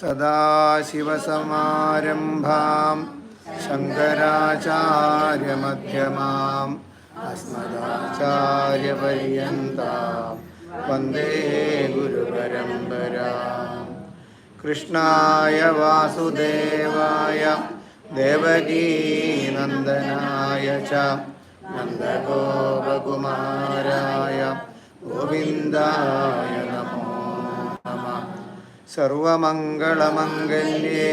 സദാശിവസമാരംഭാം ശങ്കരാചാര്യമധ്യമാം അസ്മദാചാര്യപര്യന്താം വന്ദേ ഗുരുപരമ്പരാ. കൃഷ്ണായ വാസുദേവായ ദേവകീനന്ദനായ ച നന്ദഗോപകുമാരായ ഗോവിന്ദായ നമോ സർവമംഗളമംഗല്യേ.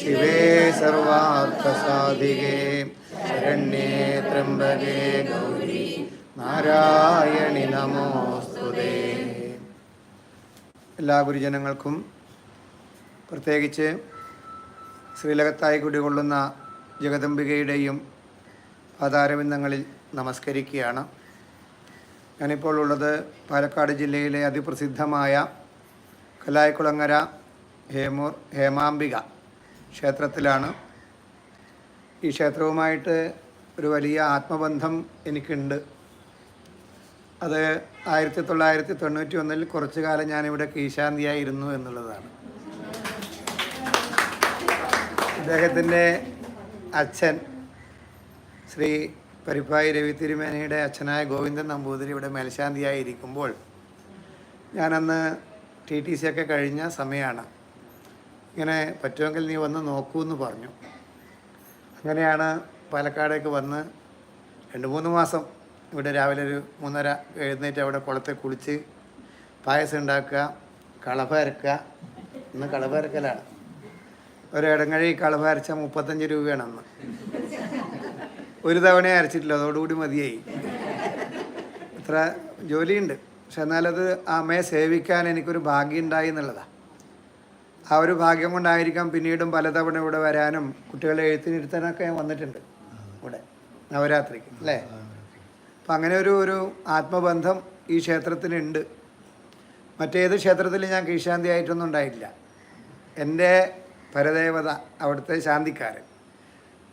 ശിവേ സർവാർത്ഥസാധികേ. ശരണ്യേ ത്രംബകേ ഗൗരി. നാരായണി നമോസ്തുതേ. എല്ലാ ഗുരുജനങ്ങൾക്കും പ്രത്യേകിച്ച് ശ്രീലകത്തായി കുടികൊള്ളുന്ന ജഗദംബികയുടെയും പാതാരവിന്ദങ്ങളിൽ നമസ്കരിക്കുകയാണ്. ഞാനിപ്പോൾ ഉള്ളത് പാലക്കാട് ജില്ലയിലെ അതിപ്രസിദ്ധമായ കലായക്കുളങ്ങര ഹേമൂർ ഹേമാംബിക ക്ഷേത്രത്തിലാണ്. ഈ ക്ഷേത്രവുമായിട്ട് ഒരു വലിയ ആത്മബന്ധം എനിക്കുണ്ട്. അത് ആയിരത്തി തൊള്ളായിരത്തി തൊണ്ണൂറ്റി ഒന്നിൽ കുറച്ചു കാലം ഞാനിവിടെ കീശാന്തിയായിരുന്നു എന്നുള്ളതാണ്. അദ്ദേഹത്തിന്റെ അച്ഛൻ ശ്രീ പരിപ്പായി രവി തിരുമേനയുടെ അച്ഛനായ ഗോവിന്ദൻ നമ്പൂതിരി ഇവിടെ മേൽശാന്തിയായി ഇരിക്കുമ്പോൾ ഞാനന്ന് ടി ടി സി ഒക്കെ കഴിഞ്ഞ സമയമാണ് ഇങ്ങനെ പറ്റുമെങ്കിൽ നീ വന്ന് നോക്കൂ എന്ന് പറഞ്ഞു. അങ്ങനെയാണ് പാലക്കാടേക്ക് വന്ന് രണ്ട് മൂന്ന് മാസം ഇവിടെ രാവിലെ ഒരു മൂന്നര എഴുന്നേറ്റ് അവിടെ കുളത്തെ കുളിച്ച് പായസം ഉണ്ടാക്കുക കളഭ അരക്കുക. ഇന്ന് കളഭ അരക്കലാണ്. ഒരു ഇടങ്ങഴി കളഭ അരച്ച മുപ്പത്തഞ്ച് രൂപയാണ് അന്ന്. ഒരു തവണയെ അരച്ചിട്ടില്ല അതോടുകൂടി മതിയായി. ഇത്ര ജോലിയുണ്ട്. പക്ഷെ എന്നാലത് അമ്മയെ സേവിക്കാൻ എനിക്കൊരു ഭാഗ്യം ഉണ്ടായി എന്നുള്ളതാണ് ആ ഒരു ഭാഗ്യം കൊണ്ടായിരിക്കാം പിന്നീടും പലതവണ ഇവിടെ വരാനും കുട്ടികളെ എഴുത്തിനിരുത്താനൊക്കെ ഞാൻ വന്നിട്ടുണ്ട് ഇവിടെ നവരാത്രിക്ക് അല്ലേ? അപ്പം അങ്ങനെ ഒരു ഒരു ആത്മബന്ധം ഈ ക്ഷേത്രത്തിനുണ്ട്. മറ്റേത് ക്ഷേത്രത്തിൽ ഞാൻ കീശാന്തി ആയിട്ടൊന്നും ഉണ്ടായില്ല എന്റെ പരദേവത അവിടുത്തെ ശാന്തിക്കാരൻ.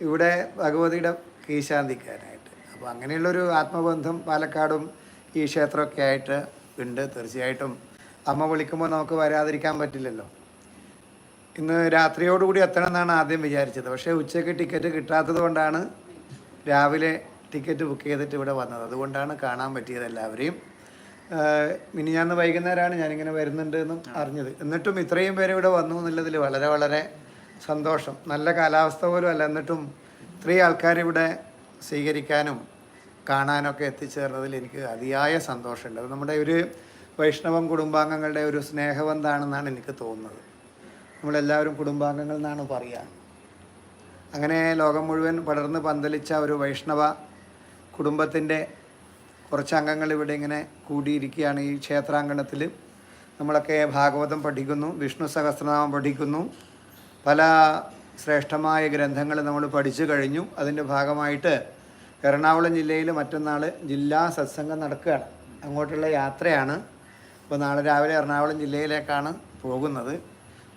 ഇവിടെ ഭഗവതിയുടെ കീശാന്തിക്കാരനായിട്ട് അപ്പോൾ അങ്ങനെയുള്ളൊരു ആത്മബന്ധം പാലക്കാടും ഈ ക്ഷേത്രമൊക്കെ ആയിട്ട് ഉണ്ട്. തീർച്ചയായിട്ടും അമ്മ വിളിക്കുമ്പോൾ നമുക്ക് വരാതിരിക്കാൻ പറ്റില്ലല്ലോ. ഇന്ന് രാത്രിയോടുകൂടി എത്തണം എന്നാണ് ആദ്യം വിചാരിച്ചത്. പക്ഷേ ഉച്ചയ്ക്ക് ടിക്കറ്റ് കിട്ടാത്തത് കൊണ്ടാണ് രാവിലെ ടിക്കറ്റ് ബുക്ക് ചെയ്തിട്ട് ഇവിടെ വന്നത്. അതുകൊണ്ടാണ് കാണാൻ പറ്റിയത് എല്ലാവരെയും. ഇനി ഞാൻ വൈകുന്നേരമാണ് ഞാനിങ്ങനെ വരുന്നുണ്ട് എന്നും അറിഞ്ഞത്. എന്നിട്ടും ഇത്രയും പേര് ഇവിടെ വന്നു എന്നുള്ളതിൽ വളരെ വളരെ സന്തോഷം. നല്ല കാലാവസ്ഥ പോലും അല്ല. എന്നിട്ടും ഇത്രയും ആൾക്കാരിവിടെ സ്വീകരിക്കാനും കാണാനൊക്കെ എത്തിച്ചേർന്നതിൽ എനിക്ക് അതിയായ സന്തോഷമുണ്ട്. അത് നമ്മുടെ ഒരു വൈഷ്ണവം കുടുംബാംഗങ്ങളുടെ ഒരു സ്നേഹബന്ധമാണെന്നാണ് എനിക്ക് തോന്നുന്നത്. നമ്മളെല്ലാവരും കുടുംബാംഗങ്ങൾ എന്നാണ് പറയുക. അങ്ങനെ ലോകം മുഴുവൻ പടർന്ന് പന്തലിച്ച ഒരു വൈഷ്ണവ കുടുംബത്തിന്റെ കുറച്ച് അംഗങ്ങൾ ഇവിടെ ഇങ്ങനെ കൂടിയിരിക്കുകയാണ് ഈ ക്ഷേത്രാങ്കണത്തിൽ. നമ്മളൊക്കെ ഭാഗവതം പഠിക്കുന്നു വിഷ്ണു സഹസ്രനാമം പഠിക്കുന്നു. പല ശ്രേഷ്ഠമായ ഗ്രന്ഥങ്ങൾ നമ്മൾ പഠിച്ചു കഴിഞ്ഞു. അതിന്റെ ഭാഗമായിട്ട് എറണാകുളം ജില്ലയിൽ മറ്റന്നാൾ ജില്ലാ സത്സംഗം നടക്കുകയാണ്. അങ്ങോട്ടുള്ള യാത്രയാണ് അപ്പോൾ നാളെ രാവിലെ എറണാകുളം ജില്ലയിലേക്കാണ് പോകുന്നത്.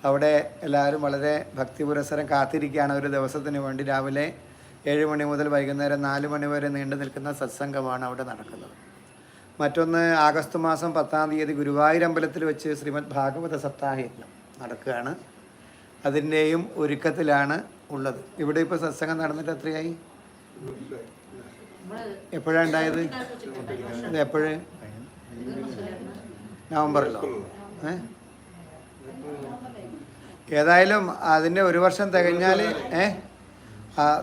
അവിടെ എല്ലാവരും വളരെ ഭക്തി പുരസരം കാത്തിരിക്കുകയാണ്. ഒരു ദിവസത്തിന് വേണ്ടി രാവിലെ ഏഴ് മണി മുതൽ വൈകുന്നേരം നാല് മണി വരെ നീണ്ടു നിൽക്കുന്ന സത്സംഗമാണ് അവിടെ നടക്കുന്നത്. മറ്റൊന്ന് ആഗസ്റ്റ് മാസം പത്താം തീയതി ഗുരുവായൂർ അമ്പലത്തിൽ വെച്ച് ശ്രീമദ് ഭാഗവത സപ്താഹയജ്ഞം നടക്കുകയാണ്. അതിന്റെയും ഒരുക്കത്തിലാണ് ഉള്ളത്. ഇവിടെ ഇപ്പോൾ സത്സംഗം നടന്നിട്ട് എത്രയായി? എപ്പോഴാണ് ഉണ്ടായത്? എപ്പോഴ്? നവംബറിലോ? ഏഹ് ഏതായാലും അതിന്റെ ഒരു വർഷം തികഞ്ഞാൽ ഏ?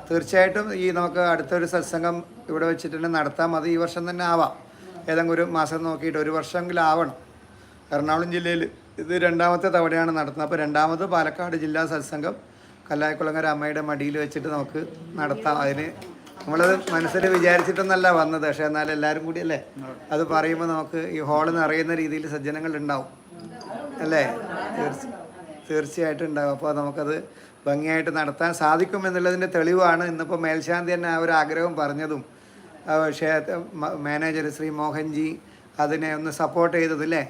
തീർച്ചയായിട്ടും ഈ നമുക്ക് അടുത്തൊരു സത്സംഗം ഇവിടെ വെച്ചിട്ട് തന്നെ നടത്താം. അത് ഈ വർഷം തന്നെ ആവാം. ഏതെങ്കിലും ഒരു മാസം നോക്കിയിട്ട് ഒരു വർഷമെങ്കിലും ആവണം. എറണാകുളം ജില്ലയിൽ ഇത് രണ്ടാമത്തെ തവണയാണ് നടത്തുന്നത്. അപ്പോൾ രണ്ടാമത് പാലക്കാട് ജില്ലാ സത്സംഗം കല്ലായക്കുളങ്ങര അമ്മയുടെ മടിയിൽ വെച്ചിട്ട് നമുക്ക് നടത്താം. അതിന് നമ്മളത് മനസ്സിൽ വിചാരിച്ചിട്ടൊന്നല്ല വന്നത്. പക്ഷേ എന്നാൽ എല്ലാവരും കൂടി അല്ലേ? അത് പറയുമ്പോൾ നമുക്ക് ഈ ഹാളിൽ നിന്ന് അറിയുന്ന രീതിയിൽ സജ്ജനങ്ങൾ ഉണ്ടാവും. അല്ലേ? തീർച്ച തീർച്ചയായിട്ടും ഉണ്ടാവും. അപ്പോൾ നമുക്കത് ഭംഗിയായിട്ട് നടത്താൻ സാധിക്കും എന്നുള്ളതിന്റെ തെളിവാണ് ഇന്നിപ്പോൾ മേൽശാന്തി തന്നെ ആ ഒരു ആഗ്രഹം പറഞ്ഞതും. പക്ഷേ മാനേജർ ശ്രീ മോഹൻജി അതിനെ ഒന്ന് സപ്പോർട്ട് ചെയ്തത് അല്ലേ?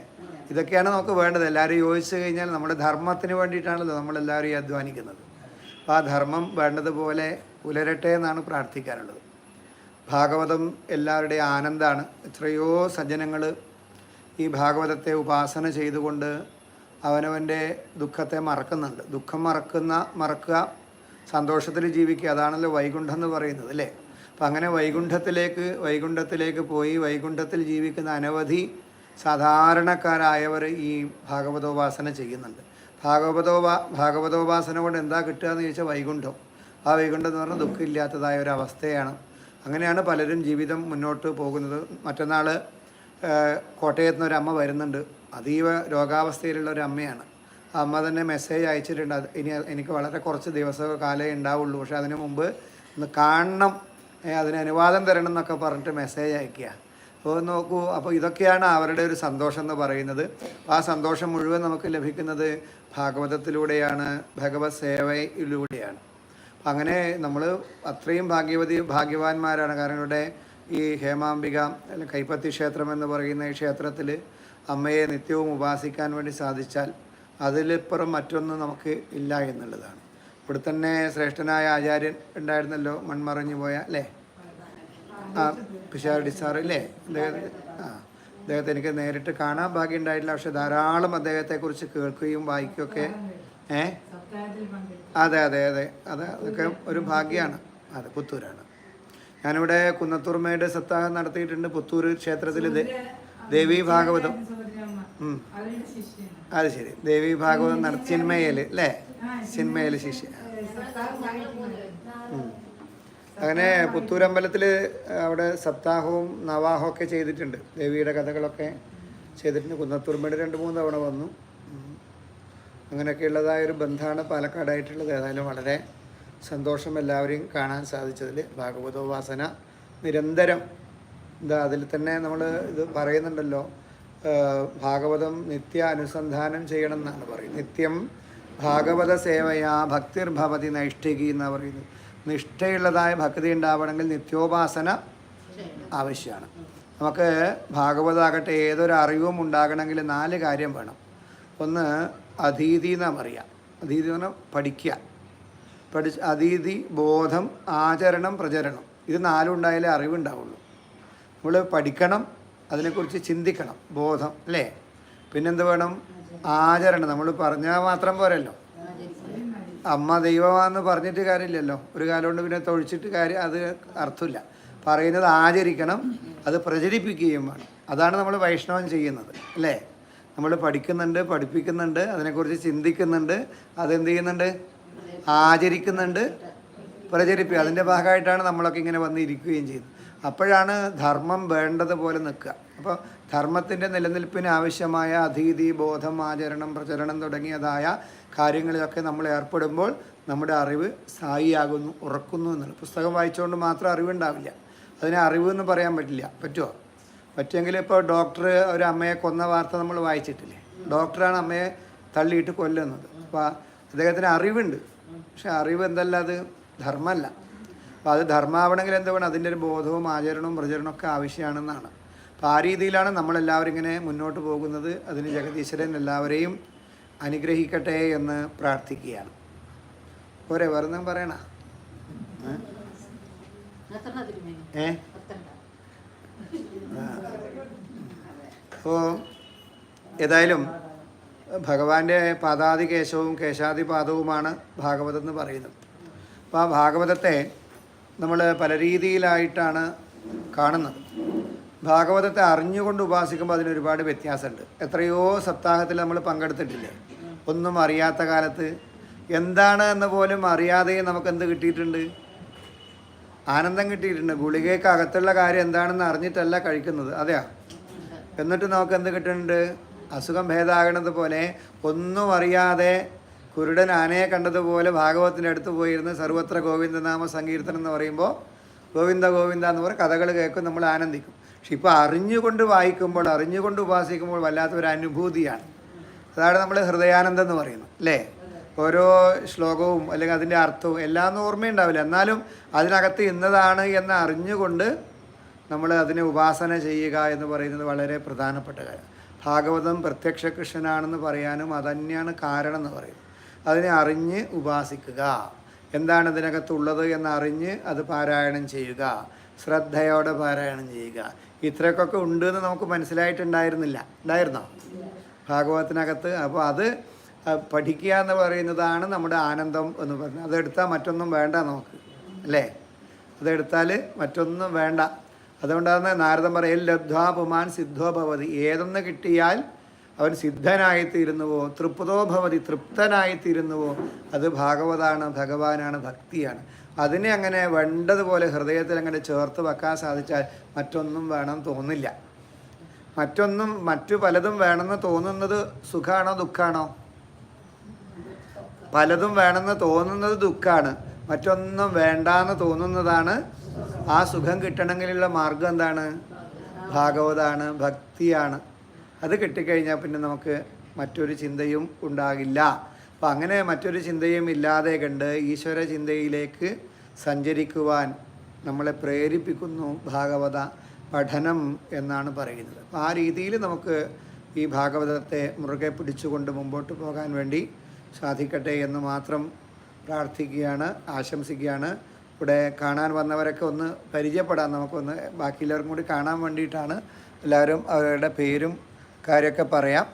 ഇതൊക്കെയാണ് നമുക്ക് വേണ്ടത്. എല്ലാവരും യോജിച്ചു കഴിഞ്ഞാൽ നമ്മുടെ ധർമ്മത്തിന് വേണ്ടിയിട്ടാണല്ലോ നമ്മളെല്ലാവരും ഈ അധ്വാനിക്കുന്നത്. അപ്പോൾ ആ ധർമ്മം വേണ്ടതുപോലെ പുലരട്ടെ എന്നാണ് പ്രാർത്ഥിക്കാനുള്ളത് ഭാഗവതം എല്ലാവരുടെയും ആനന്ദമാണ് എത്രയോ സജ്ജനങ്ങൾ ഈ ഭാഗവതത്തെ ഉപാസന ചെയ്തുകൊണ്ട് അവനവന്റെ ദുഃഖത്തെ മറക്കുന്നുണ്ട്. ദുഃഖം മറക്കുന്ന മറക്കുക സന്തോഷത്തിൽ ജീവിക്കുക അതാണല്ലോ വൈകുണ്ഠം എന്ന് പറയുന്നത് അല്ലേ? അപ്പം അങ്ങനെ വൈകുണ്ഠത്തിലേക്ക് വൈകുണ്ഠത്തിലേക്ക് പോയി വൈകുണ്ഠത്തിൽ ജീവിക്കുന്ന അനവധി സാധാരണക്കാരായവർ ഈ ഭാഗവതോപാസന ചെയ്യുന്നുണ്ട്. ഭാഗവതോപാ ഭാഗവതോപാസന കൊണ്ട് എന്താ കിട്ടുക എന്ന് ചോദിച്ചാൽ വൈകുണ്ഠം. ആ വൈകുണ്ഠം എന്ന് പറഞ്ഞാൽ ദുഃഖമില്ലാത്തതായ ഒരു അവസ്ഥയാണ്. അങ്ങനെയാണ് പലരും ജീവിതം മുന്നോട്ട് പോകുന്നത്. മറ്റന്നാൾ കോട്ടയത്ത് നിന്ന് ഒരമ്മ വരുന്നുണ്ട്. അതീവ രോഗാവസ്ഥയിലുള്ള ഒരു അമ്മയാണ്. ആ അമ്മ തന്നെ മെസ്സേജ് അയച്ചിട്ടുണ്ട്. അത് ഇനി എനിക്ക് വളരെ കുറച്ച് ദിവസം കാലേ ഉണ്ടാവുള്ളൂ. പക്ഷേ അതിന് മുമ്പ് ഒന്ന് കാണണം. അതിന് അനുവാദം തരണം എന്നൊക്കെ പറഞ്ഞിട്ട് മെസ്സേജ് അയക്കുക അപ്പോൾ നോക്കൂ അപ്പോൾ ഇതൊക്കെയാണ് അവരുടെ ഒരു സന്തോഷം എന്ന് പറയുന്നത്. ആ സന്തോഷം മുഴുവൻ നമുക്ക് ലഭിക്കുന്നത് ഭാഗവതത്തിലൂടെയാണ് ഭഗവത് സേവയിലൂടെയാണ്. അങ്ങനെ നമ്മൾ അത്രയും ഭാഗ്യവതി ഭാഗ്യവാന്മാരാണ്. കാരണം ഇവിടെ ഈ ഹേമാംബിക കൈപ്പത്തി ക്ഷേത്രം എന്ന് പറയുന്ന ഈ ക്ഷേത്രത്തിൽ അമ്മയെ നിത്യവും ഉപാസിക്കാൻ വേണ്ടി സാധിച്ചാൽ അതിലിപ്പുറം മറ്റൊന്നും നമുക്ക് ഇല്ല എന്നുള്ളതാണ്. ഇവിടെ തന്നെ ശ്രേഷ്ഠനായ ആചാര്യൻ ഉണ്ടായിരുന്നല്ലോ മൺമറഞ്ഞു പോയ അല്ലേ? ആ പിഷാരടി സാർ അല്ലേ അദ്ദേഹത്തെ ആ അദ്ദേഹത്തെ എനിക്ക് നേരിട്ട് കാണാൻ ഭാഗ്യം ഉണ്ടായിട്ടില്ല. പക്ഷെ ധാരാളം അദ്ദേഹത്തെക്കുറിച്ച് കേൾക്കുകയും വായിക്കുകയൊക്കെ ഏ? അതെ അതെ അതെ. അത് അതൊക്കെ ഒരു ഭാഗ്യമാണ് അതെ പുത്തൂരാണ്. ഞാനിവിടെ കുന്നത്തൂർമ്മയുടെ സപ്താഹം നടത്തിയിട്ടുണ്ട്. പുത്തൂർ ക്ഷേത്രത്തിൽ ദേവി ഭാഗവതം. അത് ശരി. ദേവി ഭാഗവതം നട ചിന്മയിൽ അല്ലേ? ചിന്മയിൽ ശിഷ്യ. അങ്ങനെ പുത്തൂരമ്പലത്തിൽ അവിടെ സപ്താഹവും നവാഹവും ഒക്കെ ചെയ്തിട്ടുണ്ട്. ദേവിയുടെ കഥകളൊക്കെ ചെയ്തിട്ടുണ്ട്. കുന്നത്തൂർമ്മയുടെ രണ്ട് മൂന്ന് തവണ വന്നു. അങ്ങനെയൊക്കെയുള്ളതായ ഒരു ബന്ധമാണ് പാലക്കാടായിട്ടുള്ളത്. ഏതായാലും വളരെ സന്തോഷം എല്ലാവരെയും കാണാൻ സാധിച്ചതിൽ ഭാഗവതോപാസന നിരന്തരം എന്താ അതിൽ തന്നെ നമ്മൾ ഇത് പറയുന്നുണ്ടല്ലോ. ഭാഗവതം നിത്യ അനുസന്ധാനം ചെയ്യണം എന്നാണ് പറയുന്നത്. നിത്യം ഭാഗവത സേവയാ ഭക്തിർഭവതി നൈഷ്ഠികി എന്നാണ് പറയുന്നത്. നിഷ്ഠയുള്ളതായ ഭക്തി ഉണ്ടാവണമെങ്കിൽ നിത്യോപാസന ആവശ്യമാണ്. നമുക്ക് ഭാഗവതാകട്ടെ ഏതൊരു അറിവും ഉണ്ടാകണമെങ്കിൽ നാല് കാര്യം വേണം. ഒന്ന് അധീതി എന്നാണ് പറയുക അതീതി എന്ന് പറഞ്ഞാൽ പഠിക്കുക പഠി അതീതി ബോധം ആചരണം പ്രചരണം. ഇത് നാലും ഉണ്ടായാലേ അറിവുണ്ടാവുള്ളൂ. നമ്മൾ പഠിക്കണം അതിനെക്കുറിച്ച് ചിന്തിക്കണം. ബോധം അല്ലേ? പിന്നെന്ത് വേണം? ആചരണം. നമ്മൾ പറഞ്ഞാൽ മാത്രം പോരല്ലോ. അമ്മ ദൈവമാണെന്ന് പറഞ്ഞിട്ട് കാര്യമില്ലല്ലോ. ഒരു കാലം കൊണ്ട് പിന്നെ തൊഴിച്ചിട്ട് കാര്യം അത് അർത്ഥമില്ല. പറയുന്നത് ആചരിക്കണം അത് പ്രചരിപ്പിക്കുകയും വേണം. അതാണ് നമ്മൾ വൈഷ്ണവം ചെയ്യുന്നത്. അല്ലേ? നമ്മൾ പഠിക്കുന്നുണ്ട് പഠിപ്പിക്കുന്നുണ്ട് അതിനെക്കുറിച്ച് ചിന്തിക്കുന്നുണ്ട് അതെന്ത് ചെയ്യുന്നുണ്ട്? ആചരിക്കുന്നുണ്ട് പ്രചരിപ്പിക്കുക. അതിന്റെ ഭാഗമായിട്ടാണ് നമ്മളൊക്കെ ഇങ്ങനെ വന്നിരിക്കുകയും ചെയ്യുന്നത്. അപ്പോഴാണ് ധർമ്മം വേണ്ടതുപോലെ നിൽക്കുക. അപ്പോൾ ധർമ്മത്തിന്റെ നിലനിൽപ്പിന് ആവശ്യമായ അതീതി ബോധം ആചരണം പ്രചരണം തുടങ്ങിയതായ കാര്യങ്ങളിലൊക്കെ നമ്മൾ ഏർപ്പെടുമ്പോൾ നമ്മുടെ അറിവ് സ്ഥായിയാകുന്നു ഉറക്കുന്നു എന്നുള്ളത്. പുസ്തകം വായിച്ചുകൊണ്ട് മാത്രം അറിവുണ്ടാവില്ല. അതിനെ അറിവ് എന്ന് പറയാൻ പറ്റില്ല. പറ്റുമോ പറ്റുമെങ്കിൽ ഇപ്പോൾ ഡോക്ടർ ഒരു അമ്മയെ കൊന്ന വാർത്ത നമ്മൾ വായിച്ചിട്ടില്ലേ? ഡോക്ടറാണ് അമ്മയെ തള്ളിയിട്ട് കൊല്ലുന്നത്. അപ്പോൾ അദ്ദേഹത്തിന് അറിവുണ്ട്. പക്ഷെ അറിവ് എന്തല്ല അത് ധർമ്മമല്ല അപ്പോൾ അത് ധർമ്മാവണമെങ്കിൽ എന്ത് വേണം? അതിന്റെ ഒരു ബോധവും ആചരണവും പ്രചരണവും ഒക്കെ ആവശ്യമാണെന്നാണ്. അപ്പോൾ ആ രീതിയിലാണ് നമ്മളെല്ലാവരും ഇങ്ങനെ മുന്നോട്ട് പോകുന്നത്. അതിന് ജഗദീശ്വരൻ എല്ലാവരെയും അനുഗ്രഹിക്കട്ടെ എന്ന് പ്രാർത്ഥിക്കുകയാണ്. പോരെ വേറെ പറയണ? ഏ? അപ്പോൾ ഏതായാലും ഭഗവാന്റെ പാദാതി കേശവും കേശാദി പാദവുമാണ് ഭാഗവതം എന്ന് പറയുന്നത്. അപ്പോൾ ആ ഭാഗവതത്തെ നമ്മൾ പല രീതിയിലായിട്ടാണ് കാണുന്നത്. ഭാഗവതത്തെ അറിഞ്ഞുകൊണ്ട് ഉപാസിക്കുമ്പോൾ അതിന് ഒരുപാട് വ്യത്യാസമുണ്ട്. എത്രയോ സപ്താഹത്തിൽ നമ്മൾ പങ്കെടുത്തിട്ടില്ല? ഒന്നും അറിയാത്ത കാലത്ത് എന്താണ് എന്ന് പോലും അറിയാതെ നമുക്ക് എന്ത് കിട്ടിയിട്ടുണ്ട്? ആനന്ദം കിട്ടിയിട്ടുണ്ട്. ഗുളികയ്ക്ക് അകത്തുള്ള കാര്യം എന്താണെന്ന് അറിഞ്ഞിട്ടല്ല കഴിക്കുന്നത്. അതെയാ? എന്നിട്ട് നമുക്ക് എന്ത് കിട്ടുന്നുണ്ട്? അസുഖം ഭേദാകണത് പോലെ ഒന്നും അറിയാതെ കുരുടൻ ആനയെ കണ്ടതുപോലെ ഭാഗവത്തിന്റെ അടുത്ത് പോയിരുന്ന് സർവത്ര ഗോവിന്ദനാമ സങ്കീർത്തനം എന്ന് പറയുമ്പോൾ ഗോവിന്ദ ഗോവിന്ദ എന്ന് പറഞ്ഞ കഥകൾ കേൾക്കും നമ്മൾ ആനന്ദിക്കും. പക്ഷെ ഇപ്പോൾ അറിഞ്ഞുകൊണ്ട് വായിക്കുമ്പോൾ അറിഞ്ഞുകൊണ്ട് ഉപാസിക്കുമ്പോൾ വല്ലാത്തൊരു അനുഭൂതിയാണ്. അതാണ് നമ്മൾ ഹൃദയാനന്ദം എന്ന് പറയുന്നത് അല്ലേ? ഓരോ ശ്ലോകവും അല്ലെങ്കിൽ അതിന്റെ അർത്ഥവും എല്ലാം ഒന്നും ഓർമ്മയുണ്ടാവില്ല. എന്നാലും അതിനകത്ത് ഇന്നതാണ് എന്ന് അറിഞ്ഞുകൊണ്ട് നമ്മൾ അതിനെ ഉപാസന ചെയ്യുക എന്ന് പറയുന്നത് വളരെ പ്രധാനപ്പെട്ട കാര്യം. ഭാഗവതം പ്രത്യക്ഷ കൃഷ്ണനാണെന്ന് പറയാനും അതന്നെയാണ് കാരണം എന്ന് പറയും. അതിനെ അറിഞ്ഞ് ഉപാസിക്കുക. എന്താണ് ഇതിനകത്തുള്ളത് എന്നറിഞ്ഞ് അത് പാരായണം ചെയ്യുക. ശ്രദ്ധയോടെ പാരായണം ചെയ്യുക. ഇത്രയൊക്കെ ഉണ്ട് എന്ന് നമുക്ക് മനസ്സിലായിട്ടുണ്ടായിരുന്നില്ല. ഉണ്ടായിരുന്നോ? ഭാഗവതത്തിനകത്ത്. അപ്പോൾ അത് പഠിക്കുക എന്ന് പറയുന്നതാണ് നമ്മുടെ ആനന്ദം എന്ന് പറഞ്ഞത് അതെടുത്താൽ മറ്റൊന്നും വേണ്ട നമുക്ക് അല്ലേ? അതെടുത്താൽ മറ്റൊന്നും വേണ്ട. അതുകൊണ്ടാണ് നാരദം പറയൽ ലബ്ധ്വാ പുമാൻ സിദ്ധോ ഭവതി. ഏതൊന്ന് കിട്ടിയാൽ അവൻ സിദ്ധനായിത്തീരുന്നുവോ തൃപ്തോ ഭവതി തൃപ്തനായിത്തീരുന്നുവോ അത് ഭാഗവതാണ് ഭഗവാനാണ് ഭക്തിയാണ്. അതിനെ അങ്ങനെ വേണ്ടതുപോലെ ഹൃദയത്തിൽ അങ്ങനെ ചേർത്ത് വെക്കാൻ സാധിച്ചാൽ മറ്റൊന്നും വേണം തോന്നില്ല. മറ്റൊന്നും മറ്റു പലതും വേണമെന്ന് തോന്നുന്നത് സുഖാണോ ദുഃഖാണോ? പലതും വേണമെന്ന് തോന്നുന്നത് ദുഃഖമാണ് മറ്റൊന്നും വേണ്ടാന്ന് തോന്നുന്നതാണ് ആ സുഖം കിട്ടണമെങ്കിലുള്ള മാർഗം എന്താണ്? ഭാഗവതാണ് ഭക്തിയാണ്. അത് കിട്ടിക്കഴിഞ്ഞാൽ പിന്നെ നമുക്ക് മറ്റൊരു ചിന്തയും ഉണ്ടാകില്ല. അപ്പം അങ്ങനെ മറ്റൊരു ചിന്തയും ഇല്ലാതെ കണ്ട് ഈശ്വര ചിന്തയിലേക്ക് സഞ്ചരിക്കുവാൻ നമ്മളെ പ്രേരിപ്പിക്കുന്നു ഭാഗവത പഠനം എന്നാണ് പറയുന്നത്. ആ രീതിയിൽ നമുക്ക് ഈ ഭാഗവതത്തെ മുറുകെ പിടിച്ചുകൊണ്ട് മുമ്പോട്ട് പോകാൻ വേണ്ടി സാധിക്കട്ടെ എന്ന് മാത്രം പ്രാർത്ഥിക്കുകയാണ് ആശംസിക്കുകയാണ്. ഇവിടെ കാണാൻ വന്നവരൊക്കെ ഒന്ന് പരിചയപ്പെടാം നമുക്കൊന്ന്. ബാക്കിയുള്ളവർക്കും കൂടി കാണാൻ വേണ്ടിയിട്ടാണ് എല്ലാവരും അവരുടെ പേരും കാര്യമൊക്കെ പറയാം.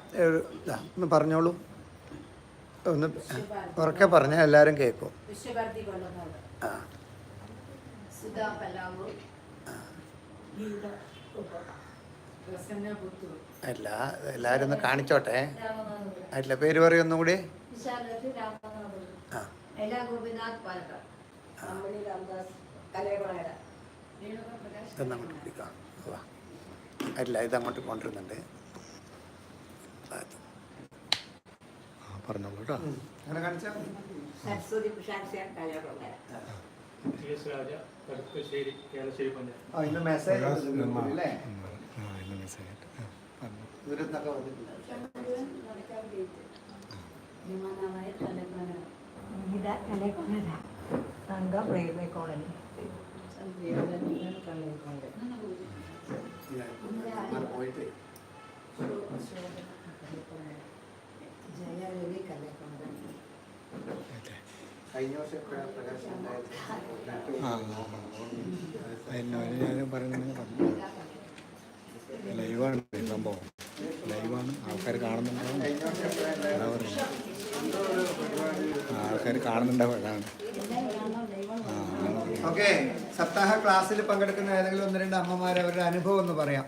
ഒന്ന് പറഞ്ഞോളൂ. ഒന്ന് ഉറക്കെ പറഞ്ഞാൽ എല്ലാവരും കേൾക്കും. അല്ല എല്ലാവരും ഒന്ന് കാണിച്ചോട്ടെ. അല്ല പേര് പറയൊന്നും കൂടി അങ്ങോട്ട് പിടിക്കാം. അല്ല ഇതങ്ങോട്ട് കൊണ്ടിരുന്നുണ്ട് പറഞ്ഞോളൂ കേട്ടോ പ്രശാന്ത് കലയകുളയട ടി എസ് രാജ കടുക്കശ്ശേരി കേളശ്ശേരി പഞ്ചായത്ത് ആ ഇന്ന് മെസ്സേജ് അല്ലേ ആ ഇന്ന് മെസ്സേജ് ആയിട്ട് ആ പറഞ്ഞു ദൂരത്തൊക്കെ വന്നിട്ടില്ല വിമാനായ കലയകുളയട ഗീത കലയകുളയട തങ്ക റെയിൽവേ കോളനി പോയിട്ട് ജയരവി കലയകുളയട കഴിഞ്ഞ വർഷം എപ്പോഴാണ് പ്രകാശം ഉണ്ടായത് ആ അതിന് ഞാൻ പറയുന്നത് പറഞ്ഞു ലൈവാണ് ഈ സംഭവം ലൈവാണ് ആൾക്കാർ കാണുന്നുണ്ടാവും. ആൾക്കാർ കാണുന്നുണ്ടാവും. ഓക്കെ. സപ്താഹ ക്ലാസ്സിൽ പങ്കെടുക്കുന്ന ഏതെങ്കിലും ഒന്ന് രണ്ട് അമ്മമാർ അവരുടെ അനുഭവം ഒന്ന് പറയാം.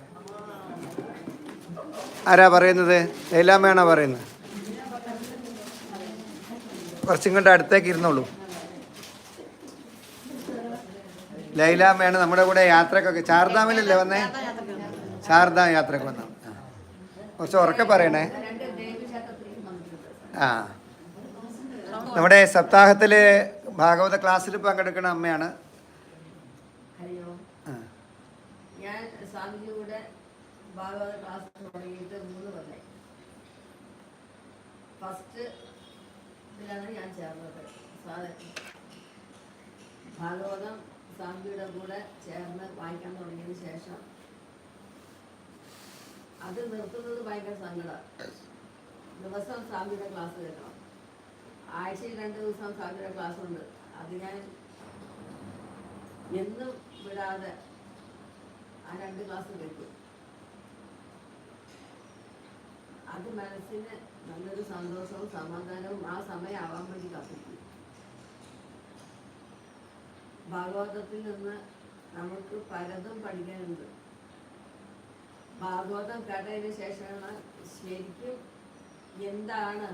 ആരാ പറയുന്നത്? ലൈലാമ്മയാണോ പറയുന്നത്? കുറച്ചും കൊണ്ട് അടുത്തേക്ക് ഇരുന്നോളൂ. ലൈലാമ്മയാണ് നമ്മുടെ കൂടെ യാത്രക്കൊക്കെ ചാർദാമിലല്ലേ വന്നേ? ചാർദാം യാത്രയ്ക്ക് വന്ന? കുറച്ച് ഉറക്കെ പറയണേ. ആ. നമ്മുടെ സപ്താഹത്തിൽ ഭാഗവത ക്ലാസ്സിൽ പങ്കെടുക്കുന്ന അമ്മയാണ്. ഹലോ ഞാൻ ഭാഗവത ക്ലാസ് മൂന്ന് ഫസ്റ്റ് ഞാൻ ചേർന്നത്. ഭാഗവതം സ്വാമിജിയുടെ കൂടെ ചേർന്ന് വായിക്കാൻ തുടങ്ങിയതിന് ശേഷം അത് നിർത്തുന്നത് ഭയങ്കര സങ്കടമാണ് ദിവസം സ്വാമിയുടെ ക്ലാസ് കേൾക്കണം ആഴ്ചയിൽ രണ്ട് ദിവസം സ്വാമിയുടെ ക്ലാസ് ഉണ്ട്. അത് ഞാൻ എന്നും വിടാതെ ആ രണ്ട് ക്ലാസ് കേൾക്കും അത് മനസ്സിന് നല്ലൊരു സന്തോഷവും സമാധാനവും ആ സമയമാവാൻ വേണ്ടി കത്തിക്കും ഭാഗവതത്തിൽ നിന്ന് നമുക്ക് പലതും പഠിക്കാനുണ്ട്. ഭാഗവതം കേട്ടതിന് ശേഷമാണ് ശരിക്കും എന്താണ്?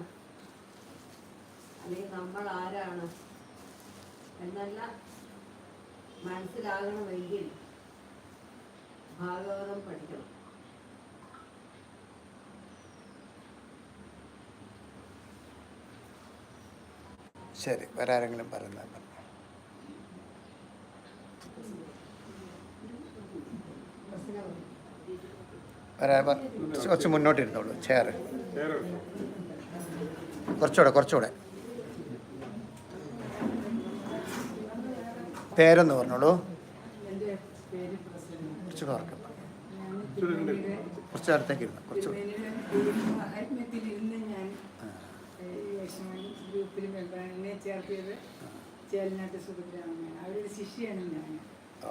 അല്ലെങ്കിൽ നമ്മൾ ആരാണ്? എന്നെല്ലാം മനസ്സിലാകണമെങ്കിൽ ഭാഗവതം പഠിക്കണം. ശരി വേറെ ആരെങ്കിലും പറയുന്നത് പറഞ്ഞു വേറെ പ- കുറച്ച് മുന്നോട്ട് ഇരുന്നോളൂ ചെയർ കുറച്ചുകൂടെ കുറച്ചുകൂടെ. പേരൊന്ന് പറഞ്ഞോളൂ. പ്രസന്ന കുറച്ച് ഓർക്കാം നേരത്തേക്ക് ഇരുന്നു? കുറച്ച് തിരുമേനിയുടെ ആത്മീയത്തിൽ ഇന്ന് ഞാൻ ഈ വിഷമം ഗ്രൂപ്പിൽ ചേലനാട്ട് അവരുടെ ശിഷ്യയാണ് ഞാൻ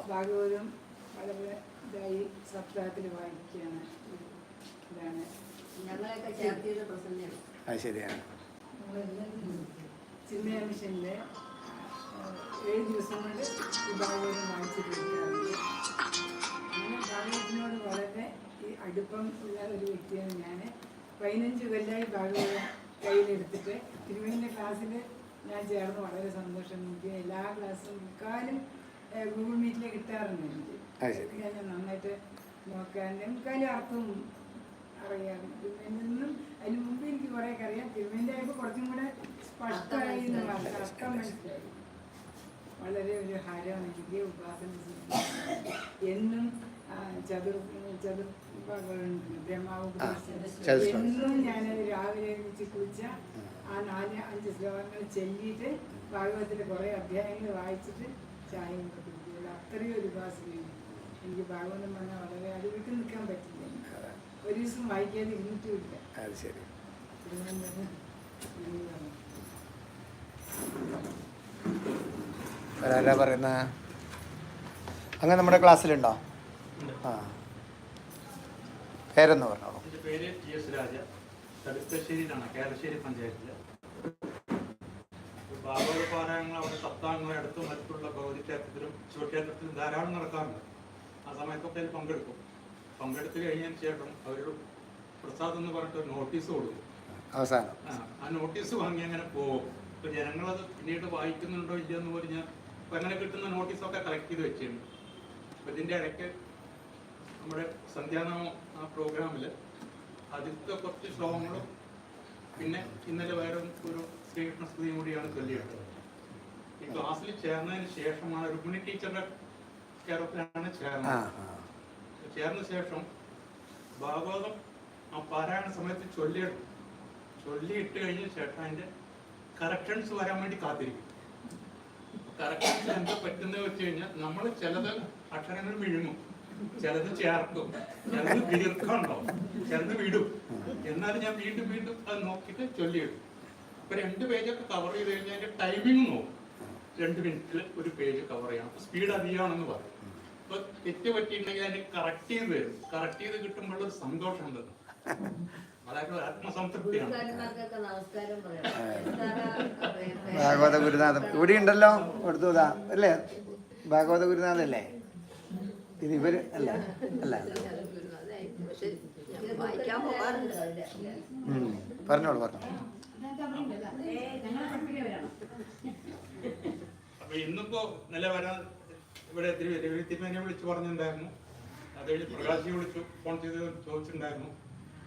ഭാഗവതം വളരെ ഇതായി സപ്താഹത്തിൽ വായിക്കുകയാണ് അത് ശരിയാണ്. ചിന്മയ മിഷനിലെ ഏഴ് ദിവസം കൊണ്ട് ഈ ഭാഗവതം വായിച്ചു തീർക്കാറുണ്ട് അങ്ങനെ ഭാഗവതത്തിനോട് വളരെ ഈ അടുപ്പം ഉള്ള ഒരു വ്യക്തിയാണ് ഞാൻ പതിനഞ്ച് കൊല്ലമായി ഭാഗവതം കയ്യിലെടുത്തിട്ട് തിരുവനന്തപുരം ക്ലാസ്സിൽ ഞാൻ ചേർന്ന് വളരെ സന്തോഷം എനിക്ക് എല്ലാ ക്ലാസ്സും മുക്കാലും ഗൂഗിൾ മീറ്റിൽ കിട്ടാറുണ്ട് എനിക്ക്. ഞാൻ നന്നായിട്ട് നോക്കാൻ മുക്കാലും അർത്ഥം അറിയാം. തിരുമേനിന്നും അതിന് മുമ്പ് എനിക്ക് കുറേ ഒക്കെ അറിയാം. തിരുവനന്തപുരം ആയപ്പോൾ കുറച്ചും കൂടെ സ്പഷ്ടമായി അർത്ഥം മനസ്സിലായി. വളരെ ഒരു ഹരമാണ് ദിവ്യ ഉപാസന എന്നും ചതുർ ചതുർ ബ്രഹ്മാവ്. എന്നും ഞാൻ രാവിലെ വെച്ച് കുളിച്ച ആ നാല് അഞ്ച് ശ്ലോകങ്ങൾ ചെല്ലിയിട്ട് ഭാഗവതത്തിലെ കുറേ അധ്യായങ്ങൾ വായിച്ചിട്ട് ചായ കുടിക്കുകയുള്ളൂ അത്രയും ഒരു ഉപാസനയാണ് എനിക്ക്. ഭാഗവതം പറഞ്ഞാൽ വളരെ അത് വിട്ടു നിൽക്കാൻ പറ്റില്ല. ഒരു ദിവസം വായിക്കാതെ ഇരുന്നിട്ടുമില്ല അത് ശരി. ആരാ പറയുന്ന? അങ്ങനെ നമ്മുടെ ക്ലാസ്സിലുണ്ടോ. ആ. പേരെന്ന് പറഞ്ഞോളൂ. എന്റെ പേര് ടി എസ് രാജ. കടുക്കശ്ശേരിയിലാണ് കേരളശ്ശേരി പഞ്ചായത്തിൽ ഭാഗവത പാരായണങ്ങൾ അവിടെ സപ്താഹങ്ങളെ അടുത്തും മറ്റുള്ള ഭഗവതി ക്ഷേത്രത്തിലും ശിവക്ഷേത്രത്തിലും ധാരാളം നടക്കാറുണ്ട്. ആ സമയത്തൊക്കെ അതിൽ പങ്കെടുക്കും. പങ്കെടുത്ത് കഴിഞ്ഞതിന് ശേഷം അവരോട് പ്രസാദ് എന്ന് പറഞ്ഞിട്ട് ഒരു നോട്ടീസ് കൊടുക്കും അവസാനം. ആ, നോട്ടീസ് വാങ്ങി അങ്ങനെ പോകും ഇപ്പൊ ജനങ്ങളത് പിന്നീട് വായിക്കുന്നുണ്ടോ ഇല്ലെന്ന് പറഞ്ഞാൽ ഇപ്പൊ അങ്ങനെ കിട്ടുന്ന നോട്ടീസൊക്കെ കളക്ട് ചെയ്ത് വെച്ചിട്ടുണ്ട്. അപ്പൊ ഇതിന്റെ ഇടയ്ക്ക് നമ്മുടെ സന്ധ്യാനാമം ആ പ്രോഗ്രാമിൽ ആദ്യത്തെ കുറച്ച് ശ്ലോകങ്ങളും പിന്നെ ഇന്നലെ വേറെ ഒരു ശ്രീകൃഷ്ണ സ്തുതിയും കൂടിയാണ് ചൊല്ലിയത് ഈ ക്ലാസ്സിൽ ചേർന്നതിന് ശേഷമാണ് രുക്മിണി ടീച്ചറുടെ കേരളത്തിലാണ് ചേർന്നത്. ചേർന്ന ശേഷം ഭാഗവതം ആ പാരായണ സമയത്ത് ചൊല്ലിയിടും. ചൊല്ലിയിട്ട് കഴിഞ്ഞ ശേഷം അതിന്റെ കറക്ഷൻസ് വരാൻ വേണ്ടി കാത്തിരിക്കും. കറക്ഷൻസ് എന്താ പറ്റുന്നത് വെച്ച് കഴിഞ്ഞാൽ നമ്മൾ ചിലത് അക്ഷരങ്ങൾ വിഴുങ്ങും ചിലത് ചേർക്കും ചിലത് ദീർഘമുണ്ടാവും ചിലത് വിടും. എന്നാലും ഞാൻ വീണ്ടും വീണ്ടും അത് നോക്കിയിട്ട് ചൊല്ലിയിടും. അപ്പൊ രണ്ട് പേജൊക്കെ കവർ ചെയ്ത് കഴിഞ്ഞാൽ അതിന്റെ ടൈമിംഗ് നോക്കും. രണ്ട് മിനിറ്റിൽ ഒരു പേജ് കവർ ചെയ്യണം. സ്പീഡ് അധികമാണെന്ന് പറയും. തെറ്റ് പറ്റിയിട്ടുണ്ടെങ്കിൽ അതിന് കറക്റ്റ് ചെയ്ത് വരും കറക്റ്റ് ചെയ്ത് കിട്ടുമ്പോഴുള്ള ഒരു സന്തോഷം ഉണ്ടല്ലോ ഭാഗവത ഗുരുനാഥൻ. ഇവിടെ ഉണ്ടല്ലോ കൊടുത്തുതാ അല്ലേ? ഭാഗവത ഗുരുനാഥല്ലേ? ഇത് ഇവർ അല്ല അല്ല. പറഞ്ഞോളൂ പറഞ്ഞോളൂ. അപ്പൊ ഇന്നിപ്പോ നില വരാൻ ഇവിടെ തിരുവനന്തപുരത്തിനെ വിളിച്ചു പറഞ്ഞിട്ടുണ്ടായിരുന്നു അത് കഴിഞ്ഞ് പ്രകാശി വിളിച്ചു ഫോൺ ചെയ്ത് ചോദിച്ചിട്ടുണ്ടായിരുന്നു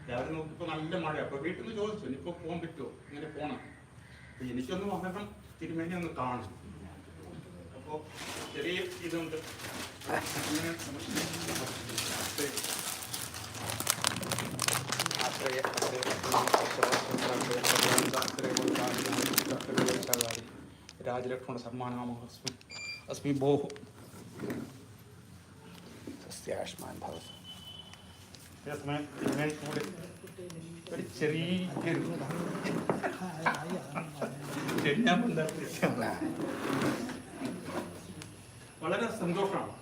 രാവിലെ നോക്കിപ്പോ നല്ല മഴ അപ്പൊ വീട്ടിൽ നിന്ന് ചോദിച്ചു ഇനിയിപ്പോ പോകാൻ പറ്റുമോ ഇങ്ങനെ പോണം അപ്പൊ എനിക്കൊന്ന് വന്നപ്പം തിരുമേനി ഒന്ന് കാണും അപ്പോ ചെറിയ ഇതുണ്ട് രാജലക്ഷ്മണ സമ്മാനാമസ്മി അസ്മി ബോഹു സസ്യാഷ്മാൻ ഭവതു ഒരു ചെറിയൊരു. വളരെ സന്തോഷമാണ്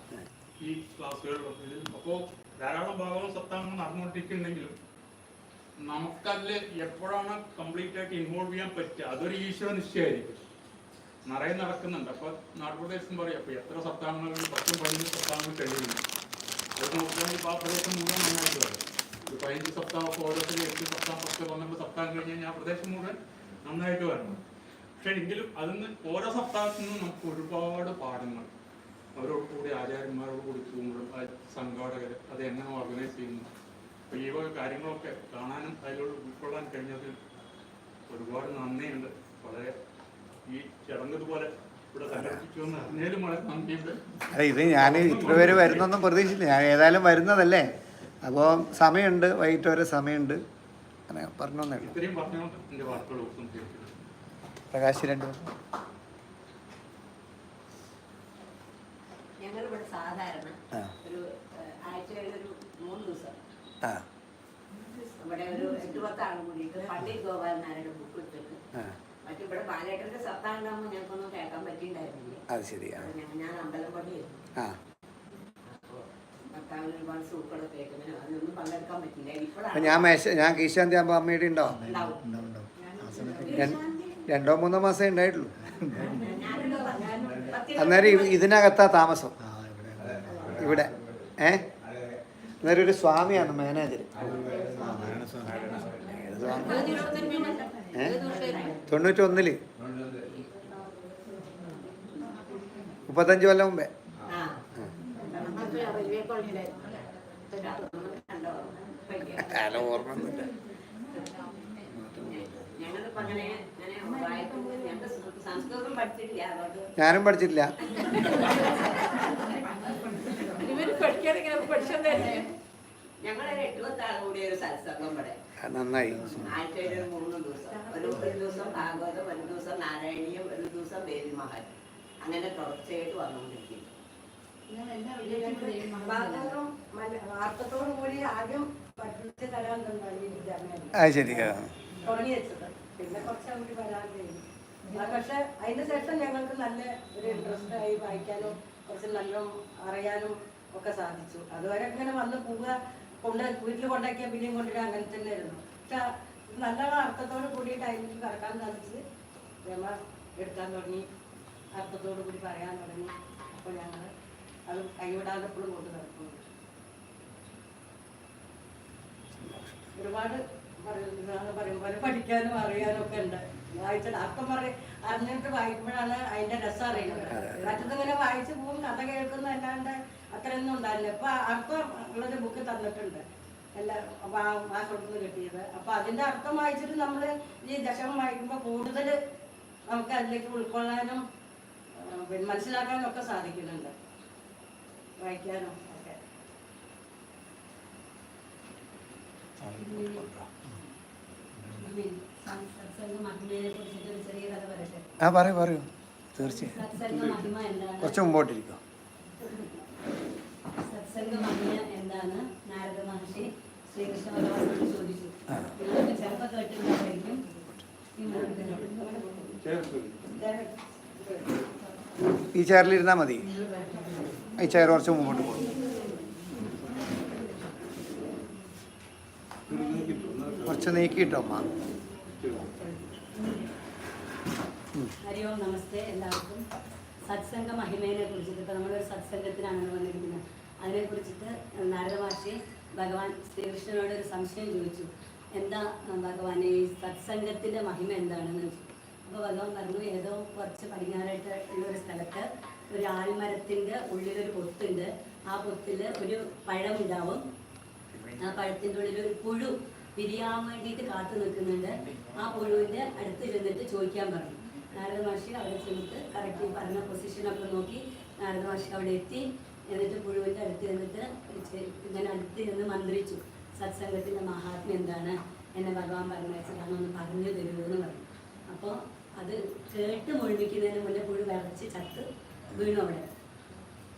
ഈ ക്ലാസ്സുകളിൽ അപ്പോ ധാരാളം ഭാഗവും സപ്താഹങ്ങൾ നടന്നുകൊണ്ടിരിക്കുന്നുണ്ടെങ്കിലും നമുക്കതിൽ എപ്പോഴാണ് കംപ്ലീറ്റ് ആയിട്ട് ഇൻവോൾവ് ചെയ്യാൻ പറ്റുക അതൊരു ഈശ്വര നിശ്ചയമായിരിക്കും നിറയെ നടക്കുന്നുണ്ട്. അപ്പോൾ നാട്ടുപ്രദേശം പറയും അപ്പോൾ എത്ര സപ്താഹങ്ങളും പത്തും പതിനഞ്ച് സപ്താഹങ്ങൾ കഴിയുന്നു അത് നോക്കുകയാണെങ്കിൽ ഇപ്പൊ ആ പ്രദേശം മുഴുവൻ നന്നായിട്ട് വരും. ഒരു പതിനഞ്ച് സപ്താഹം ഓരോരുത്തരും എട്ട് സപ്താഹം പത്ത് പന്ത്രണ്ട് സപ്താഹം കഴിഞ്ഞ് കഴിഞ്ഞാൽ ആ പ്രദേശം മുഴുവൻ നന്നായിട്ട് വരണം. പക്ഷെ എങ്കിലും അതിന്ന് ഓരോ സപ്താഹത്തിൽ നിന്നും നമുക്ക് ഒരുപാട് പാഠങ്ങൾ അവരോട് കൂടി ആചാര്യന്മാരോട് കൂടി പോകുമ്പോഴും സംഘാടകർ അത് എങ്ങനെ ഓർഗനൈസ് ചെയ്യുന്നു. അപ്പൊ ഈ വക കാര്യങ്ങളൊക്കെ കാണാനും അതിലോട് ഉൾക്കൊള്ളാൻ കഴിഞ്ഞതിൽ ഒരുപാട് നന്ദിയുണ്ട്. വളരെ ഈ ചടങ്ങ് ഇതുപോലെ അല്ല ഇത് ഞാൻ ഇത്ര പേര് വരുന്നൊന്നും പ്രതീക്ഷിച്ചില്ല. ഞാൻ ഏതായാലും വരുന്നതല്ലേ? അപ്പോൾ സമയമുണ്ട്. വൈകിട്ട് വരെ സമയമുണ്ട്. അങ്ങനെ തീർക്കുന്നു. പ്രകാശ് രണ്ട് ഞങ്ങൾ ഇവിടെ സാധാരണ ആ. ഒരു ആഴ്ചയിൽ ഒരു മൂന്ന് ദിവസം. ആ. ഇവിടെ ഒരു എട്ട് പത്ത് ആളും കൂടിയിട്ട് പണ്ഡിറ്റ് ഗോപാലൻ നായരുടെ ബുക്ക് എടുത്തിട്ട് അത് ശരി ആ. അപ്പോൾ ഞാൻ മേശ ഞാൻ കീശാന്തി ആകുമ്പോൾ അമ്മയുടെ ഉണ്ടോ? രണ്ട് മൂന്നോ മാസമേ ഉണ്ടായിട്ടുള്ളൂ. അന്നേരം ഇതിനകത്താ താമസം. ആ ഇവിടെ. ഇവിടെ. ഏ? അന്നേരം ഒരു സ്വാമിയാണ് മാനേജർ സ്വാമി. തൊണ്ണൂറ്റൊന്നിൽ. മുപ്പത്തഞ്ച് കൊല്ലം മുമ്പേ. അല്ല ഞാനും പഠിച്ചിട്ടില്ല. ഞങ്ങളൊരു എട്ടുപത്തി ആൾ കൂടിയ ഒരു സത്സംഗം ഇവിടെ. ആ, നന്നായി. ആഴ്ചയിൽ മൂന്ന് ദിവസം. ഒരു ഒരു ദിവസം ഭാഗവതം ഒരു ദിവസം നാരായണീയം ഒരു ദിവസം വേദിമഹാൻ അങ്ങനെ തുടർച്ചയായിട്ട് വന്നുകൊണ്ടിരിക്കും ഭാഗവതം മല- വാർത്തത്തോടു കൂടി ആദ്യം പഠിപ്പിച്ച് തരാൻ തന്നാണ് ഈ വിദ്യാഭ്യാസം അത് ശരി ആ. തുടങ്ങി വെച്ചത്. പിന്നെ കുറച്ചും കൂടി വരാൻ കഴിയും പക്ഷെ അതിന് ശേഷം ഞങ്ങൾക്ക് നല്ല ഒരു ഇൻട്രസ്റ്റ് ആയി വായിക്കാനും കുറച്ച് നല്ല അറിയാനും ഒക്കെ സാധിച്ചു. അതുവരെ ഇങ്ങനെ വന്ന് പോവുക കൊണ്ട് വീട്ടിൽ കൊണ്ടാക്കിയ പിന്നെയും കൊണ്ടുവരാൻ അങ്ങനെ തന്നെ ആയിരുന്നു പക്ഷെ നല്ല അർത്ഥത്തോട് കൂടി ടൈമിൽ കറക്കാൻ സാധിച്ച് രമ എടുക്കാൻ തുടങ്ങി അർത്ഥത്തോട് കൂടി പറയാൻ തുടങ്ങി. അപ്പോൾ ഞങ്ങൾ അത് കൈവിടാതെ എപ്പോഴും കൊണ്ട് നടക്കുന്നു. ഒരുപാട് പറയുന്നത് പറയും പോലെ പഠിക്കാനും അറിയാനും ഒക്കെ ഉണ്ട്. വായിച്ചത് അർത്ഥം പറയും അറിഞ്ഞിട്ട് വായിക്കുമ്പോഴാണ് അതിന്റെ രസം അറിയുന്നത്. മറ്റത് ഇങ്ങനെ വായിച്ചു പോകും കഥ കേൾക്കുന്ന അല്ലാണ്ട് അത്രയൊന്നും ഉണ്ടായില്ല. അപ്പൊ അർത്ഥം ഉള്ളൊരു ബുക്ക് തന്നിട്ടുണ്ട്. എല്ലാ മാസോട്ടിൽ കിട്ടിയത്. അപ്പൊ അതിന്റെ അർത്ഥം വായിച്ചിട്ട് നമ്മൾ ഈ ദശകം വായിക്കുമ്പോൾ കൂടുതൽ നമുക്ക് അതിലേക്ക് ഉൾക്കൊള്ളാനും ആ, പിന്നെ മനസ്സിലാക്കാനും ഒക്കെ സാധിക്കുന്നുണ്ട്. വായിക്കാനും ഒക്കെ. ആ പറയൂ പറയൂ. തീർച്ചയായും. കുറച്ച് മുമ്പോട്ടിരിക്കും. സത്സംഗ മഹിമ എന്താണ് നാരദ മഹർഷി ശ്രീകൃഷ്ണ ഭഗവാനോട് ചോദിച്ചു. നിങ്ങൾക്ക് ചിലപ്പോൾ കേട്ടിട്ടുണ്ടായിരിക്കും ഈ ചെയറിലിരുന്നാൽ മതി. ഈ ചെയർ കുറച്ച് മുമ്പോട്ട് പോകും കുറച്ച് നീക്കിയിട്ടോ അമ്മ? ഹരി ഓം നമസ്തേ. എല്ലാവർക്കും സത്സംഗ മഹിമയെ കുറിച്ചിട്ട് ഇപ്പം നമ്മളൊരു സത്സംഗത്തിനാണ് വന്നിരിക്കുന്നത്. അതിനെ കുറിച്ചിട്ട് നാരദ മഹർഷി ഭഗവാൻ ശ്രീകൃഷ്ണനോട് ഒരു സംശയം ചോദിച്ചു. എന്താ ഭഗവാൻ ഈ സത്സംഗത്തിന്റെ മഹിമ എന്താണെന്ന് ചോദിച്ചു. അപ്പോൾ ഭഗവാൻ പറഞ്ഞു ഏതോ കുറച്ച് പടിഞ്ഞാറായിട്ട് ഉള്ള ഒരു സ്ഥലത്ത് ഒരു ആൽമരത്തിന്റെ ഉള്ളിലൊരു പൊത്തുണ്ട്. ആ പൊത്തിൽ ഒരു പഴം ഉണ്ടാവും ആ പഴത്തിന്റെ ഉള്ളിൽ ഒരു പുഴു പിരിയാൻ വേണ്ടിയിട്ട് കാത്തു നിൽക്കുന്നുണ്ട്. ആ പുഴുവിന്റെ അടുത്ത് ചെന്നിട്ട് ചോദിക്കാൻ പറഞ്ഞു. നാരദ മഹർഷി അവിടെ ചെന്നിട്ട് കറക്റ്റ് പറഞ്ഞ പൊസിഷനൊക്കെ നോക്കി നാരദ മഹർഷി അവിടെ എത്തി. എന്നിട്ട് പുഴുവിന്റെ അടുത്ത് നിന്നിട്ട് ഇങ്ങനെ അടുത്ത് നിന്ന് മന്ത്രിച്ചു. സത്സംഗത്തിന്റെ മഹാത്മ്യം എന്താണ്? എന്നെ ഭഗവാൻ പറഞ്ഞയച്ചതാണ് ഒന്ന് പറഞ്ഞു തരുമോ എന്ന് പറഞ്ഞു. അപ്പോൾ അത് കേട്ട് മുഴുമിക്കുന്നതിന് മുന്നേ പുഴു വിറച്ച് ചത്ത് വീണു അവിടെ.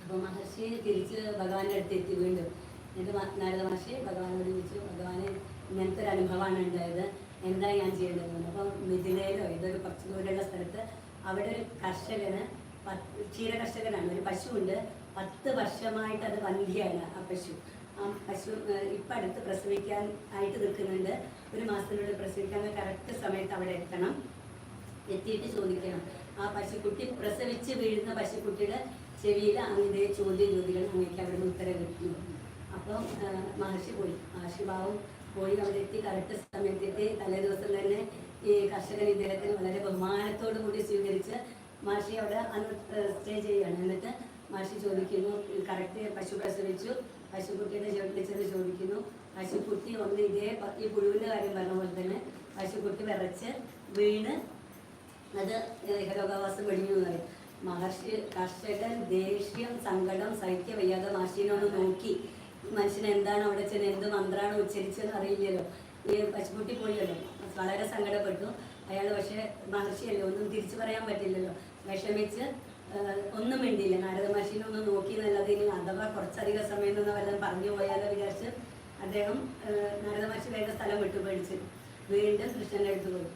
അപ്പോൾ മഹർഷി തിരിച്ച് ഭഗവാന്റെ അടുത്ത് എത്തി വീണ്ടും. എന്നിട്ട് നാരദ മഹർഷി ഭഗവാനോട് ചോദിച്ചു ഭഗവാന് ഇങ്ങനത്തെ ഒരു അനുഭവമാണ് ഉണ്ടായത്. എന്താ ഞാൻ ചെയ്യേണ്ടതെന്ന് അപ്പോൾ മിഥിലയിലോ ഇതൊരു കുറച്ച് ദൂരെയുള്ള സ്ഥലത്ത് അവിടെ ഒരു കർഷകന് ക്ഷീര കർഷകനാണ് ഒരു പശുവുണ്ട്. പത്ത് വർഷമായിട്ട് അത് വന്ധ്യയാണ് ആ പശു. ആ പശു ഇപ്പം അടുത്ത് പ്രസവിക്കാൻ ആയിട്ട് നിൽക്കുന്നുണ്ട്. ഒരു മാസത്തിനുള്ളിൽ പ്രസവിക്കാൻ കറക്റ്റ് സമയത്ത് അവിടെ എത്തണം. എത്തിയിട്ട് ചോദിക്കണം. ആ പശുക്കുട്ടി പ്രസവിച്ച് വീഴുന്ന പശുക്കുട്ടിയുടെ ചെവിയിൽ അങ്ങനെ ചോദ്യം ചോദിക്കണം അങ്ങനെയൊക്കെ നിന്ന് ഉത്തരം കിട്ടുന്നു. അപ്പം മഹർഷി പോയി. മഹർഷി ഭാവം പോയി അവിടെ എത്തി. കറക്റ്റ് സമയത്ത് എത്തി. തലേ ദിവസം തന്നെ ഈ കർഷകൻ ഇദ്ദേഹത്തിന് വളരെ ബഹുമാനത്തോടു കൂടി സ്വീകരിച്ച് മഹർഷി അവിടെ സ്റ്റേ ചെയ്യുകയാണ്. എന്നിട്ട് മഹർഷി ചോദിക്കുന്നു. കറക്റ്റ് പശു പ്രസവിച്ചു. പശുക്കുട്ടിയുടെ ചെന്ന് ചോദിക്കുന്നു. പശുക്കുട്ടി ഒന്ന് ഇതേ ഈ പുഴുവിന്റെ കാര്യം പറഞ്ഞ പോലെ തന്നെ പശുക്കുട്ടി വിറച്ച് വീണ് അത് ഏകരോഗാവാസം വെടിഞ്ഞു പറയും. മഹർഷി കർഷകൻ ദേഷ്യം സങ്കടം സഹിക്ക വയ്യാതെ മഹർഷിനെ നോക്കി. മനുഷ്യൻ എന്താണ് അവിടെ ചെന്ന് എന്ത് മന്ത്രമാണ് ഉച്ചരിച്ചതെന്ന് അറിയില്ലല്ലോ. ഈ പശുക്കുട്ടി പോയല്ലോ. വളരെ സങ്കടപ്പെട്ടു. അയാൾ പക്ഷേ മഹർഷിയല്ലോ ഒന്നും തിരിച്ചു പറയാൻ പറ്റില്ലല്ലോ. വിഷമിച്ച് ഒന്നും മിണ്ടിയില്ല. നാരദ മഹർഷിനെ ഒന്ന് നോക്കി എന്നല്ലാതെ ഇനി അഥവാ കുറച്ചധികം സമയം നിന്ന് വല്ലതും പറഞ്ഞു പോയാലോ വിചാരിച്ച് അദ്ദേഹം ആ, നാരദ മഹർഷി വേഗം സ്ഥലം വിട്ടു പേടിച്ച് വീണ്ടും കൃഷ്ണന്റെ അടുത്ത് പോയി.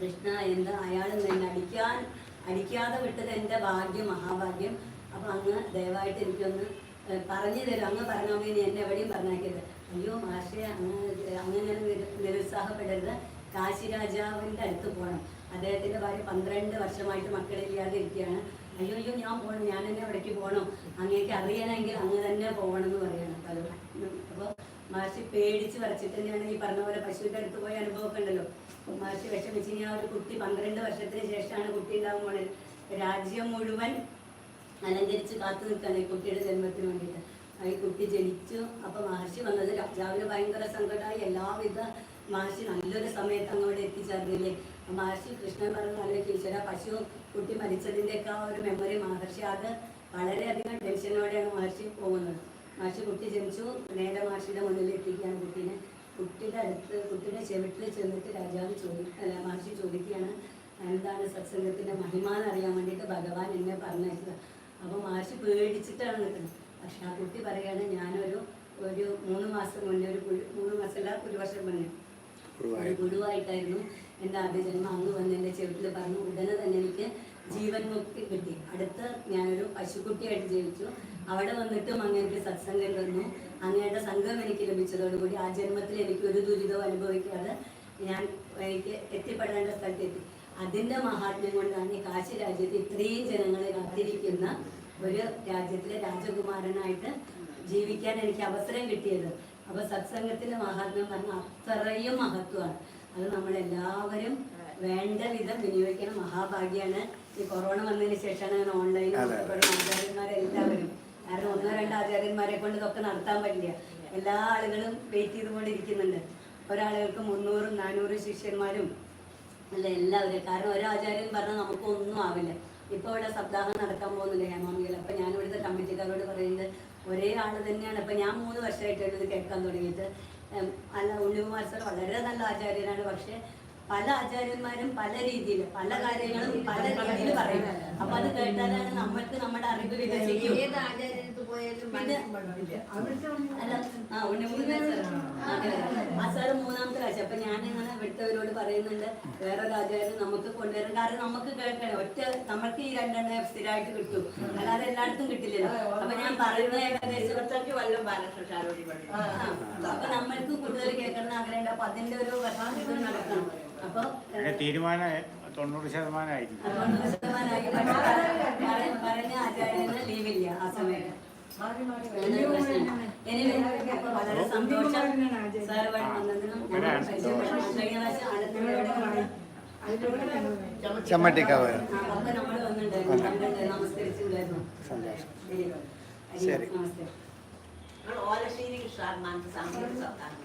കൃഷ്ണ എന്താ അയാൾ എന്നെ അടിക്കാൻ അടിക്കാതെ വിട്ടത് എന്റെ ഭാഗ്യം മഹാഭാഗ്യം. അപ്പം അങ്ങ് ദയവായിട്ട് എനിക്കൊന്ന് പറഞ്ഞു തരും. അങ്ങ് പറഞ്ഞാൽ മതി. എന്നെ എവിടെയും പറഞ്ഞാക്കരുത്. അയ്യോ മാഷെ അങ്ങനെ അങ്ങനെ നിരു- നിരുത്സാഹപ്പെടരുത്. കാശി രാജാവിന്റെ അടുത്ത് പോകണം. അദ്ദേഹത്തിന്റെ ഭാര്യ പന്ത്രണ്ട് വർഷമായിട്ട് മക്കളില്ലാതെ ഇരിക്കുകയാണ്. അയ്യോ അയ്യോ ഞാൻ പോകണം ഞാൻ തന്നെ അവിടേക്ക് പോകണം അങ്ങേക്ക് അറിയണമെങ്കിൽ അങ്ങ് തന്നെ പോകണം എന്ന് പറയണം പലരും. അപ്പോൾ മാഷി പേടിച്ച് വരച്ചിട്ട് തന്നെയാണ് ഈ പറഞ്ഞ പോലെ പശുവിന്റെ അടുത്ത് പോയ അനുഭവമൊക്കെ ഉണ്ടല്ലോ. അപ്പോൾ മാഷി വിഷമിച്ച് ആ ഒരു കുട്ടി പന്ത്രണ്ട് വർഷത്തിന് ശേഷമാണ് കുട്ടി ഉണ്ടാകുമ്പോൾ രാജ്യം മുഴുവൻ അലങ്കരിച്ച് കാത്തു നിൽക്കുകയാണ് ഈ കുട്ടിയുടെ ജന്മത്തിന് വേണ്ടിയിട്ട്. ഈ കുട്ടി ജനിച്ചു അപ്പൊ മഹർഷി വന്നത് രാജാവിന് ഭയങ്കര സങ്കടമായി. എല്ലാവിധ മഹർഷി നല്ലൊരു സമയത്ത് അങ്ങോട്ട് എത്തിച്ചേർന്നില്ലേ? മഹർഷി കൃഷ്ണൻ പറഞ്ഞ നല്ല ആ പശു കുട്ടി മരിച്ചതിന്റെയൊക്കെ ആ ഒരു മെമ്മറി മഹർഷി അത് വളരെയധികം ടെൻഷനോടെയാണ് മഹർഷി പോകുന്നത്. മഹർഷി കുട്ടി ജനിച്ചു. നേരെ മഹർഷിയുടെ മുന്നിൽ എത്തിക്കുകയാണ് കുട്ടീനെ. കുട്ടിയുടെ അടുത്ത് കുട്ടിയുടെ ചെവിട്ടിൽ ചെന്നിട്ട് രാജാവ് ചോദി അല്ല മഹർഷി ചോദിക്കുകയാണ് എന്താണ് സത്സംഗത്തിന്റെ മഹിമ എന്ന് അറിയാൻ വേണ്ടിയിട്ട് ഭഗവാൻ എന്നെ പറഞ്ഞയച്ചത്? അപ്പോൾ മഹർഷി പേടിച്ചിട്ടാണ് നിൽക്കുന്നത്. പക്ഷെ ആ കുട്ടി പറയാണ് ഞാനൊരു ഒരു മൂന്ന് മാസം മുന്നേ ഒരു മൂന്ന് മാസമല്ല ഒരു വർഷം മുന്നേ ഒരു ഗുരുവായിട്ടായിരുന്നു എന്റെ ആദ്യ ജന്മം അങ്ങ് വന്ന് എന്റെ ചെവിട്ടിൽ പറഞ്ഞു ഉടനെ തന്നെ എനിക്ക് ജീവൻ മുക്തി കിട്ടി. അടുത്ത് ഞാനൊരു പശുക്കുട്ടിയായിട്ട് ജീവിച്ചു. അവിടെ വന്നിട്ടും അങ്ങേക്ക് സത്സംഗം തന്നു അങ്ങയുടെ സംഘം എനിക്ക് ലഭിച്ചതോടുകൂടി ആ ജന്മത്തിൽ എനിക്ക് ഒരു ദുരിതവും അനുഭവിക്കാതെ ഞാൻ എനിക്ക് എത്തിപ്പെടേണ്ട സ്ഥലത്തെത്തി അതിന്റെ മഹാത്മ്യം കൊണ്ടാണ് ഈ കാശി രാജ്യത്ത് ഇത്രയും ജനങ്ങളെ കാത്തിരിക്കുന്ന ഒരു രാജ്യത്തിലെ രാജകുമാരനായിട്ട് ജീവിക്കാൻ എനിക്ക് അവസരം കിട്ടിയത്. അപ്പൊ സത്സംഗത്തിന്റെ മഹാത്മ്യം പറഞ്ഞാൽ അത്രയും മഹത്വമാണ്. അത് നമ്മളെല്ലാവരും വേണ്ട വിധം വിനിയോഗിക്കണം. മഹാഭാഗ്യാണ്. ഈ കൊറോണ വന്നതിന് ശേഷമാണ് അങ്ങനെ ഓൺലൈനിൽ ആചാര്യന്മാരെല്ലാവരും. കാരണം ഒന്നോ രണ്ടോ ആചാര്യന്മാരെ കൊണ്ട് ഇതൊക്കെ നടത്താൻ പറ്റില്ല. എല്ലാ ആളുകളും വെയിറ്റ് ചെയ്തുകൊണ്ടിരിക്കുന്നുണ്ട്. ഒരാളുകൾക്ക് മുന്നൂറും നാനൂറും ശിഷ്യന്മാരും അല്ല എല്ലാവരും. കാരണം ഒരു ആചാര്യൻ പറഞ്ഞാൽ നമുക്ക് ഒന്നും ആവില്ല. ഇപ്പൊ ഇവിടെ സപ്താഹം നടക്കാൻ പോകുന്നില്ല ഹേമാമിയിൽ അപ്പൊ ഞാൻ ഇവിടുത്തെ കമ്മിറ്റിക്കാരോട് പറയുന്നത് ഒരേ ആൾ തന്നെയാണ്. ഇപ്പൊ ഞാൻ മൂന്ന് വർഷമായിട്ടാണ് ഇത് കേൾക്കാൻ തുടങ്ങിയിട്ട് അല്ല ഉണ്ണികുമാർ സാർ വളരെ നല്ല ആചാര്യനാണ്. പക്ഷെ പല ആചാര്യന്മാരും പല രീതിയിൽ പല കാര്യങ്ങളും പല രീതിയിൽ പറയും. അപ്പൊ അത് കേട്ടാലാണ് നമ്മൾക്ക് നമ്മുടെ അറിവ് വികസിക്കും. ആ, സാറ്. മൂന്നാമത്തെ കാഴ്ച അപ്പൊ ഞാൻ ഇങ്ങനെ വിട്ടവരോട് പറയുന്നുണ്ട് വേറൊരു ആചാര്യം നമുക്ക് കൊണ്ടുവരും കാരണം നമുക്ക് കേൾക്കണം. ഒറ്റ നമ്മൾക്ക് ഈ രണ്ടെണ്ണം സ്ഥിരമായിട്ട് കിട്ടും. അല്ലാതെ എല്ലായിടത്തും കിട്ടില്ലല്ലോ. അപ്പൊ ഞാൻ പറയുന്നത് ഏകദേശം ഇരുപത്തഞ്ച് കൊല്ലം ബാലകൃഷ്ണാരോടി ആ, അപ്പൊ നമ്മൾക്ക് കൂടുതൽ കേൾക്കണം ആഗ്രഹമുണ്ട്. അപ്പൊ അതിന്റെ ഒരു നടക്കണം. അപ്പൊ അങ്ങനെ തീരുമാനം തൊണ്ണൂറ് ശതമാനമായിരുന്നു അതുകൊണ്ട് ശതമാനമായി പക്ഷെ പറ- പറഞ്ഞ ആചാര്യന് ലീവില്ല ആ സമയത്ത്. വളരെ സന്തോഷം സാർ വന്നതിനും ചെമ്മട്ടിക്കാവ് ശരി. ഓലശ്ശേരി സാമൂഹിക സത്താണ്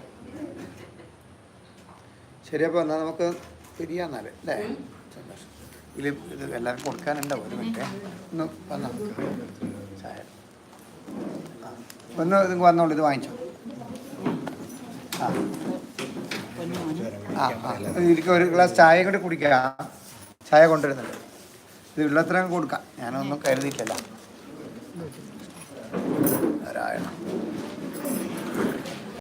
ശരി അപ്പോൾ എന്നാൽ നമുക്ക് പിരിയാന്നാൽ അല്ലേ? സന്തോഷം ഇതിൽ ഇത് എല്ലാവർക്കും കൊടുക്കാനുണ്ടാവും ഒരു മിനിറ്റ്. ഒന്ന് വന്നാൽ ചായ. ഒന്ന് ഇത് വന്നോളൂ ഇത് വാങ്ങിച്ചോ. ആ. ആ ഇതിലേക്ക് ഒരു ഗ്ലാസ് ചായ കൂടി കുടിക്കുക ചായ കൊണ്ടുവരുന്നുണ്ട്. ഇത് ഉള്ളത്രയും കൊടുക്കാം. ഞാനൊന്നും കരുതിയിട്ടില്ല. നാരായണ